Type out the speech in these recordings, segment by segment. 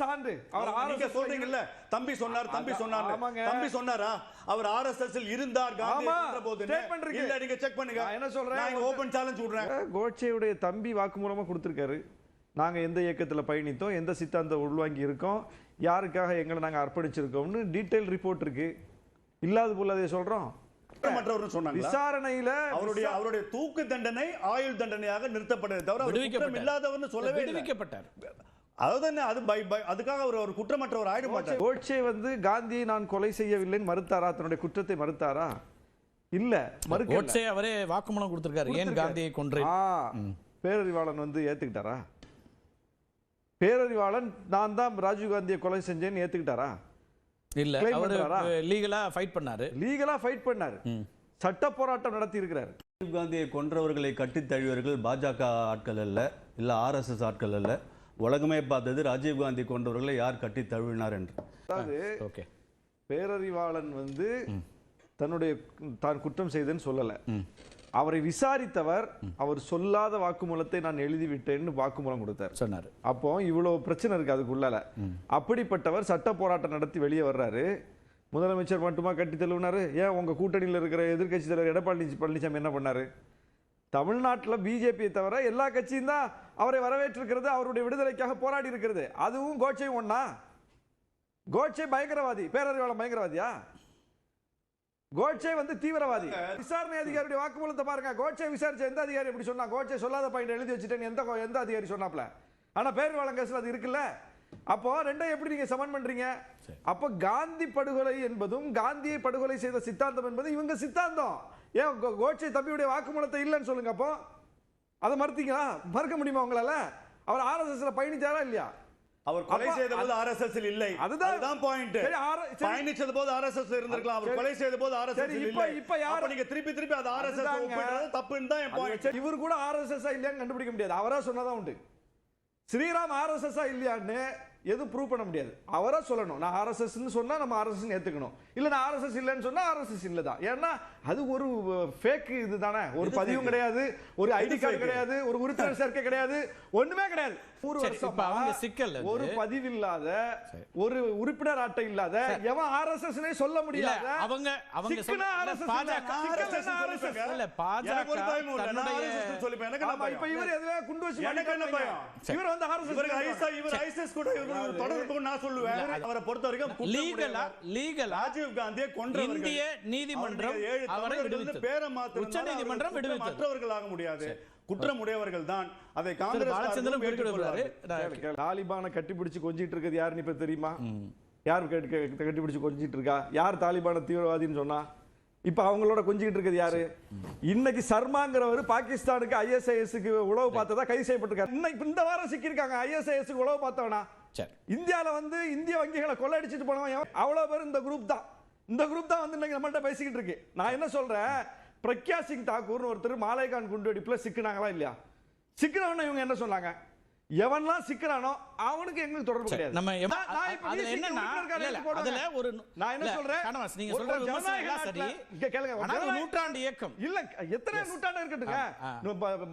சான்று. அவர் நீங்க RSS சொல்றீங்கல்ல. தம்பி சொன்னார் தம்பி சொன்னார். தம்பி சொன்னாரா? அவர் ஆர்எஸ்எஸ் இருந்தார் காந்தி. இல்ல நீங்க செக் பண்ணுங்க. நான் என்ன சொல்றேன்? நான் ஓபன் சேலஞ்ச் விடுறேன். கோட்சேவுடைய தம்பி வாக்குமூலமா கொடுத்திருக்காரு. நாங்க எந்த இயக்கத்துல பயணித்தோம் எந்த சித்தாந்த உள்வாங்கி இருக்கோம் யாருக்காக எங்களை நாங்க அர்ப்பணிச்சிருக்கோம்னு டீடைல் ரிப்போர்ட் இருக்கு. இல்லாத போல அதை சொல்றோம். குற்றமற்றவர்னு சொன்னாங்க விசாரணையில அவருடைய அவருடைய தூக்கு தண்டனை ஆயுள் தண்டனையாக நிறுத்தப்பட்டது. தவிர சொல்லவே விடுவிக்கப்பட்டார். அதாவது என்ன, அது பை- பை- அதுக்காக அவர் ஒரு குற்றமற்றவர் ஆயிட மாட்டார் கோட்சே வந்து காந்தியை நான் கொலை செய்யவில்லைன்னு மறுத்தாரா? தன்னுடைய குற்றத்தை மறுத்தாரா? இல்ல மறுக்கல. கோட்சே அவரே வாக்குமூலம் கொடுத்திருக்காரு. ஏன் காந்தியை கொன்றேன்? பேரறிவாளன் வந்து ஏத்துக்கிட்டாரா? பேரறிவாளன் நான் தான் ராஜீவ் காந்தியை கொலை செஞ்சேன்னு ஏத்துக்கிட்டாரா? இல்ல அவரு? லீகலா ஃபைட் பண்ணாரு. லீகலா ஃபைட் பண்ணாரு. சட்ட போராட்டம் நடத்தி இருக்கிறாரு ராஜீவ் காந்தியை கொன்றவர்களை கட்டித் தழுவியவர்கள் பாஜக ஆட்கள் அல்ல இல்ல ஆர்எஸ்எஸ் ஆட்கள் அல்ல. உலகமே பார்த்தது ராஜீவ் காந்தி கொன்றவர்களை யார் கட்டி தழுவினார் என்று. அதாவது ஓகே. பேரறிவாளன் வந்து தன்னுடைய தான் குற்றம் செய்தேன்னு சொல்லல. அவரை விசாரித்தவர் அவர் சொல்லாத வாக்குமூலத்தை நான் எழுதி விட்டேன்னு வாக்குமூலம் கொடுத்தார். சொன்னாரு. அப்போ இவ்வளவு பிரச்சனை இருக்கு அதுக்குள்ளால. அப்படிப்பட்டவர் சட்ட போராட்டம் நடத்தி வெளியே வர்றாரு. முதலமைச்சர் மட்டுமா கட்டி தள்ளுனாரு ஏன் உங்க கூட்டணியில் இருக்கிற எதிர்க்கட்சி தலைவர் எடப்பாடி பழனிசாமி என்ன பண்ணாரு? தமிழ்நாட்டில் பிஜேபியை தவிர எல்லா கட்சியும் தான் அவரை வரவேற்றிருக்கிறது அவருடைய விடுதலைக்காக போராடி இருக்கிறது. அதுவும் கோட்சையும் ஒண்ணா? கோட்சே பயங்கரவாதி. பேரறிவாளன் பயங்கரவாதியா? கோட்சே வந்து தீவிரவாதி. விசாரணை அதிகாரியுடைய வாக்குமூலத்தை பாருங்க. கோட்சே விசாரிச்ச எந்த அதிகாரி எப்படி சொன்னா? கோட்சே சொல்லாத பாயிண்ட் எழுதி வச்சுட்டேன்னு எந்த எந்த அதிகாரி சொன்னாப்ல ஆனா பேரறிவாளன் கேஸ்ல அது இருக்குல்ல? அப்போ ரெண்டையும் எப்படி நீங்க சமன் பண்றீங்க? அப்போ காந்தி படுகொலை என்பதும் காந்தியை படுகொலை செய்த சித்தாந்தம் என்பது இவங்க சித்தாந்தம். ஏன் கோட்சே தம்பியுடைய வாக்குமூலத்தை இல்லைன்னு சொல்லுங்க அப்போ? அதை மறுத்தீங்களா? மறுக்க முடியுமா உங்களால? அவர் ஆர்எஸ்எஸ்ல பயணிச்சாரா இல்லையா? அவர் கொலை செய்த போது ஆர்எஸ்எஸ் இல்லை. அதுதான். பாயிண்ட். பயணிச்சது போது ஆர்எஸ்எஸ் இருந்திருக்கலாம். அவர். கொலை செய்த போது ஆர்எஸ்எஸ் இப்ப- இல்லை. இப்ப யாரு- நீங்க திருப்பி திருப்பி அது ஆர்எஸ்எஸ் தப்புன்னு தான் என் பாயிண்ட் இவர் கூட ஆர்எஸ்எஸ் இல்லையான்னு கண்டுபிடிக்க முடியாது. அவரா சொன்னதான் உண்டு. ஸ்ரீராம் ஆர்எஸ்எஸ் இல்லையான்னு எதுவும் ப்ரூவ் பண்ண முடியாது. அவரா சொல்லணும். நான் ஆர்எஸ்எஸ் சொன்னா நம்ம ஆர்எஸ்எஸ் ஏத்துக்கணும். இல்ல நான் ஆர்எஸ்எஸ் இல்லைன்னு சொன்னா ஆர்எஸ்எஸ் இல்லதான் ஏன்னா அது ஒரு ஃபேக் இதுதானே. ஒரு எது பதிவும்? கிடையாது. ஒரு ஐடி கார்டு? கிடையாது. ஒரு உறுப்பினர் சேர்க்கை கிடையாது. ஒண்ணுமே கிடையாது. சரி, வருஷமா சிக்கல் ஒரு பதிவு இல்லாத ஒரு உறுப்பினர் அட்டை இல்லாத எவன் ஆர்எஸ்எஸ் சொல்ல இல்ல முடியாது அவங்க அவங்க இல்ல. இல்ல, ஒரு இல்ல. இவர் எதுல குண்டு வச்சு? இவர் வந்து. ஐசா இவர் ஐசிஸ் கூட இவர் தொடர்பு நான் சொல்லுவேன். அவரை பொறுத்த வரைக்கும் லீகலா. லீகலா ராஜீவ் காந்தியை கொன்றவர்கள். இந்திய நீதிமன்றம் அவரை விடுவித்தது. பேரை மாத்தினால உச்ச நீதிமன்றம் விடுவித்தது. குற்றமற்றவர்களாக முடியாது. குற்றம் உடையவர்கள் தான் அதை காங்கிரஸ். தாலிபானை கட்டி பிடிச்சு கொஞ்சிட்டு இருக்கிறது யாருன்னு இப்ப தெரியுமா? யார் கட்டி கட்டி- கட்டி பிடிச்சு கொஞ்சிட்டு இருக்கா? யார் தாலிபான தீவிரவாதின்னு சொன்னா? இப்ப அவங்களோட கொஞ்சிட்டு இருக்கிறது யாரு? இன்னைக்கு சர்மாங்கிறவர் பாகிஸ்தானுக்கு ஐஎஸ்ஐஎஸ்க்கு உளவு பார்த்ததா கைது செய்யப்பட்டிருக்காரு. இன்னைக்கு இந்த வாரம் சிக்கியிருக்காங்க ஐஎஸ்ஐஎஸ்க்கு உளவு பார்த்தவனா? சரி இந்தியாவில் வந்து இந்திய வங்கிகளை கொள்ளையடிச்சிட்டு போனவன் அவ்வளோ பேர் இந்த குரூப் தான். இந்த குரூப் தான் வந்து இன்னைக்கு நம்மள்ட்ட பேசிக்கிட்டு இருக்கு. நான் என்ன சொல்கிறேன் பிரக்யா சிங் தாக்கூர்னு ஒருத்தர் மாலேகான் குண்டுவெடிப்புல சிக்கினாங்களா இல்லையா? சிக்கினவன இவங்க என்ன சொன்னாங்க? எவன்லாம் சிக்கிறானோ அவனுக்கு எங்களுக்கு தொடர்பு கிடையாது நம்ம என்னன்னா. அதுல ஒரு நான் என்ன சொல்றேன் நீங்க சொல்ற விமர்சனம் எல்லாம் நாட்டுல- சரி. இங்க கேளுங்க நூற்றாண்டு இயக்கம் இல்ல எத்தனை நூற்றாண்டு இருக்கட்டுங்க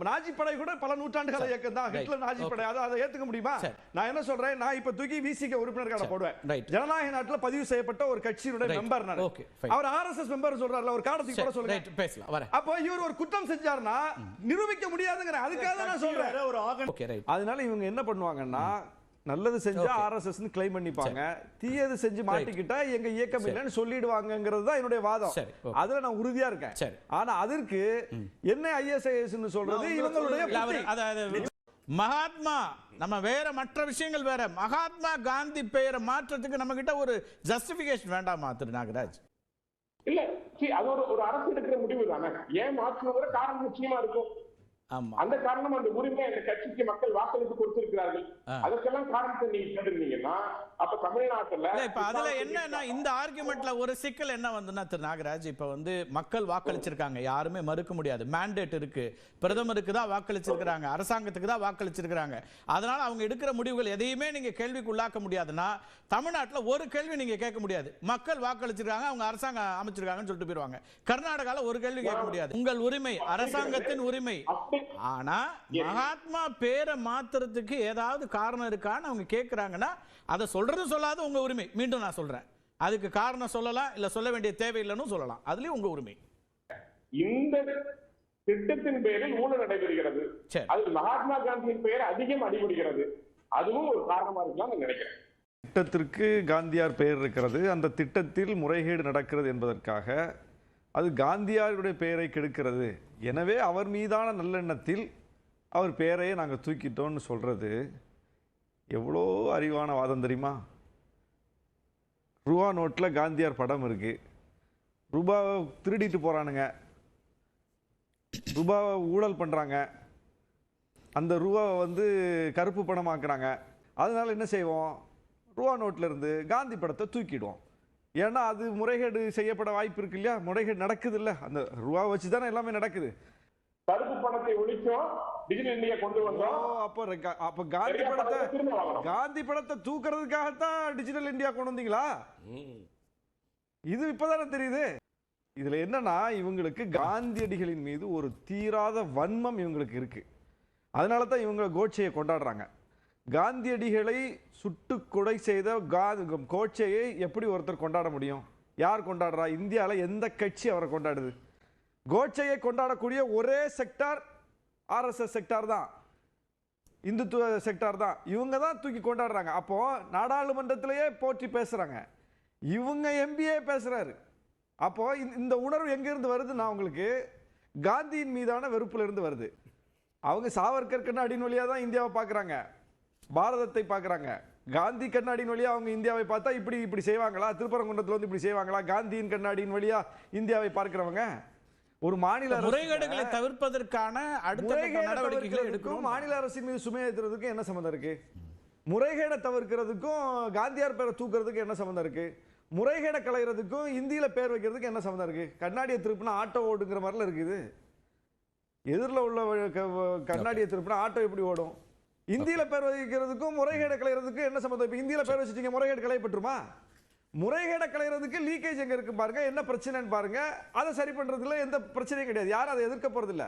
நாஜி படை கூட பல நூற்றாண்டுகள இயக்கம் தான். Hitler Nazi. படை அதை அதை ஏத்துக்க முடியுமா. நான் என்ன சொல்றேன் நான் இப்ப தூக்கி விசிக உறுப்பினர் கார்டை. போடுவேன். ஜனநாயக நாட்டுல பதிவு செய்யப்பட்ட ஒரு கட்சியினுடைய. மெம்பர் நான். அவர் ஆர்எஸ்எஸ் மெம்பர் சொல்றாருல ஒரு கார்டை சரி, சொல்லுங்க பேசலாம் வரேன் அப்போ இவர் ஒரு குற்றம் செஞ்சாருன்னா நிரூபிக்க முடியாதுங்கிற அதுக்காக தான் நான் சொல்றேன் அதனால இவங்க என்ன பண்ணுவாங்கன்னா நல்லது செஞ்சா. ஆர்எஸ்எஸ் கிளைம் பண்ணிப்பாங்க. தீயது செஞ்சு மாட்டிக்கிட்டா எங்க இயக்கம். இல்லைன்னு சொல்லிடுவாங்கிறது தான் என்னுடைய வாதம். அதுல நான் உறுதியா இருக்கேன். சரி. ஆனா அதற்கு என்ன ஐஎஸ்ஐஎஸ் சொல்றது இவங்களுடைய மகாத்மா நம்ம வேற மற்ற விஷயங்கள் வேற. மகாத்மா காந்தி பெயரை மாற்றத்துக்கு நம்ம கிட்ட ஒரு ஜஸ்டிபிகேஷன் வேண்டாமா திரு நாகராஜ்? இல்ல அது ஒரு அரசு எடுக்கிற முடிவு தானே? ஏன் மாற்றணுங்கிற காரணம் நிச்சயமா இருக்கும். அந்த காரணம் அந்த உரிமை அந்த கட்சிக்கு மக்கள் வாக்களித்து கொடுத்திருக்கிறார்கள். அதற்கெல்லாம் காரணத்தை நீங்க கேட்டிருந்தீங்கன்னா அப்ப தமிழ்நாட்டுல இப்ப அதுல என்னன்னா இந்த ஆர்குமெண்ட்ல ஒரு சிக்கல் என்ன வந்துன்னா திரு நாகராஜ் இப்ப வந்து மக்கள் வாக்களிச்சிருக்காங்க. யாருமே மறுக்க முடியாது. மேண்டேட் இருக்கு. பிரதமருக்கு தான் வாக்களிச்சிருக்காங்க அரசாங்கத்துக்கு தான் வாக்களிச்சிருக்காங்க அதனால அவங்க எடுக்கிற முடிவுகள் எதையுமே நீங்க கேள்விக்கு உள்ளாக்க முடியாதுன்னா தமிழ்நாட்டுல ஒரு கேள்வி நீங்க கேட்க முடியாது. மக்கள் வாக்களிச்சிருக்காங்க அவங்க அரசாங்கம் அமைச்சிருக்காங்கன்னு சொல்லிட்டு போயிருவாங்க. கர்நாடகால ஒரு கேள்வி கேட்க முடியாது. உங்கள் உரிமை அரசாங்கத்தின் உரிமை. ஆனா மகாத்மா பேரை மாத்துறதுக்கு ஏதாவது காரணம் இருக்கான்னு அவங்க கேக்குறாங்கன்னா அதை சொல்றது சொல்லாத உங்க உரிமை. மீண்டும் நான் சொல்றேன். அதுக்கு காரணம் சொல்லலாம் இல்ல சொல்ல வேண்டிய தேவையில்லைன்னு சொல்லலாம். அதுலயும் உங்க உரிமை. இந்த திட்டத்தின் பெயரில் ஊழல் நடைபெறுகிறது. அது மகாத்மா காந்தியின் பெயர் அதிகம் அடிபடுகிறது. அதுவும் ஒரு காரணமா இருக்கலாம் நான் நினைக்கிறேன். திட்டத்திற்கு காந்தியார் பெயர் இருக்கிறது. அந்த திட்டத்தில் முறைகேடு நடக்கிறது என்பதற்காக அது காந்தியாருடைய பெயரை கெடுக்கிறது. எனவே அவர் மீதான நல்லெண்ணத்தில் அவர் பெயரையே நாங்கள் தூக்கிட்டோம்னு சொல்கிறது எவ்வளோ அறிவான வாதம் தெரியுமா? ரூபா நோட்டில் காந்தியார் படம் இருக்குது ரூபாவை திருடிட்டு போகிறானுங்க ரூபாவை ஊழல் பண்ணுறாங்க அந்த ரூபாவை வந்து கருப்பு பணமாக்குறாங்க. அதனால் என்ன செய்வோம்? ரூபா நோட்டில் இருந்து காந்தி படத்தை தூக்கிடுவோம். ஏன்னா அது முறைகேடு செய்யப்பட வாய்ப்பு இருக்கு இல்லையா? முறைகேடு நடக்குது இல்ல அந்த ரூபா வச்சு தானே எல்லாமே நடக்குது. கருப்பு பணத்தை ஒழிச்சோம் டிஜிட்டல் இந்தியா கொண்டு ஓ வந்தோம் அப்போ காந்தி படத்தை காந்தி படத்தை தூக்குறதுக்காகத்தான் டிஜிட்டல் இந்தியா கொண்டு வந்தீங்களா? இது இப்பதானே தெரியுது. இதுல என்னன்னா இவங்களுக்கு காந்தியடிகளின் மீது ஒரு தீராத வன்மம் இவங்களுக்கு இருக்கு. அதனால தான் இவங்க கோட்சையை கொண்டாடுறாங்க. காந்தியடிகளை சுட்டு கொலை செய்த கா- கோட்சையை எப்படி ஒருத்தர் கொண்டாட முடியும்? யார் கொண்டாடுறா? இந்தியாவில் எந்த கட்சி அவரை கொண்டாடுது? கோட்சையை கொண்டாடக்கூடிய ஒரே செக்டார் ஆர்எஸ்எஸ் செக்டார் தான். இந்துத்துவ செக்டார் தான். இவங்க தான் தூக்கி கொண்டாடுறாங்க. அப்போது நாடாளுமன்றத்திலேயே போற்றி பேசுகிறாங்க இவங்க எம்பிஏ பேசுகிறாரு அப்போது இந்த- இந்த உணர்வு எங்கேருந்து வருதுன்னா அவங்களுக்கு உங்களுக்கு காந்தியின் மீதான வெறுப்புல இருந்து வருது. அவங்க சாவர்கர் கண்ணாடியின் வழியாக தான் இந்தியாவை பார்க்குறாங்க. பாரதத்தை பார்க்கறாங்க. காந்தி கண்ணாடியின் வழியா அவங்க இந்தியாவை பார்த்தா இப்படி இப்படி செய்வாங்களா? திருப்பரங்குன்றத்துல வந்து இப்படி செய்வாங்களா? காந்தியின் கண்ணாடியின் வழியா இந்தியாவை பார்க்கிறவங்க? ஒரு மாநில முறைகேடுகளை தவிர்ப்பதற்கான அடுத்த நடவடிக்கைகளை எடுக்கணும். மாநில அரசின் மீது சுமை ஏற்றுறதுக்கும் என்ன சம்மந்தம் இருக்கு? முறைகேடை தவிர்க்கிறதுக்கும் காந்தியார் பேரை தூக்குறதுக்கு என்ன சம்மந்தம் இருக்கு? முறைகேடை களையிறதுக்கும் இந்தியில பேர் வைக்கிறதுக்கு என்ன சம்மந்தம் இருக்கு? கண்ணாடியை திருப்பினா ஆட்டோ ஓடுங்கிற மாதிரில இருக்குது. எதிரில் உள்ள கண்ணாடியை திருப்பினா ஆட்டோ எப்படி ஓடும்? இந்தியில பேர் வைக்கிறதுக்கும் முறைகேடை களையிறதுக்கும் என்ன சம்மந்தம் இப்போ இந்தியில பேர் வச்சுட்டீங்க முறைகேடு களையப்பட்டுருமா முறைகேடை களையிறதுக்கு லீக்கேஜ் எங்க இருக்கு பாருங்க என்ன பிரச்சனைன்னு பாருங்க. அதை சரி பண்றதுல எந்த பிரச்சனையும் கிடையாது. யாரும் அதை எதிர்க்க போறது இல்ல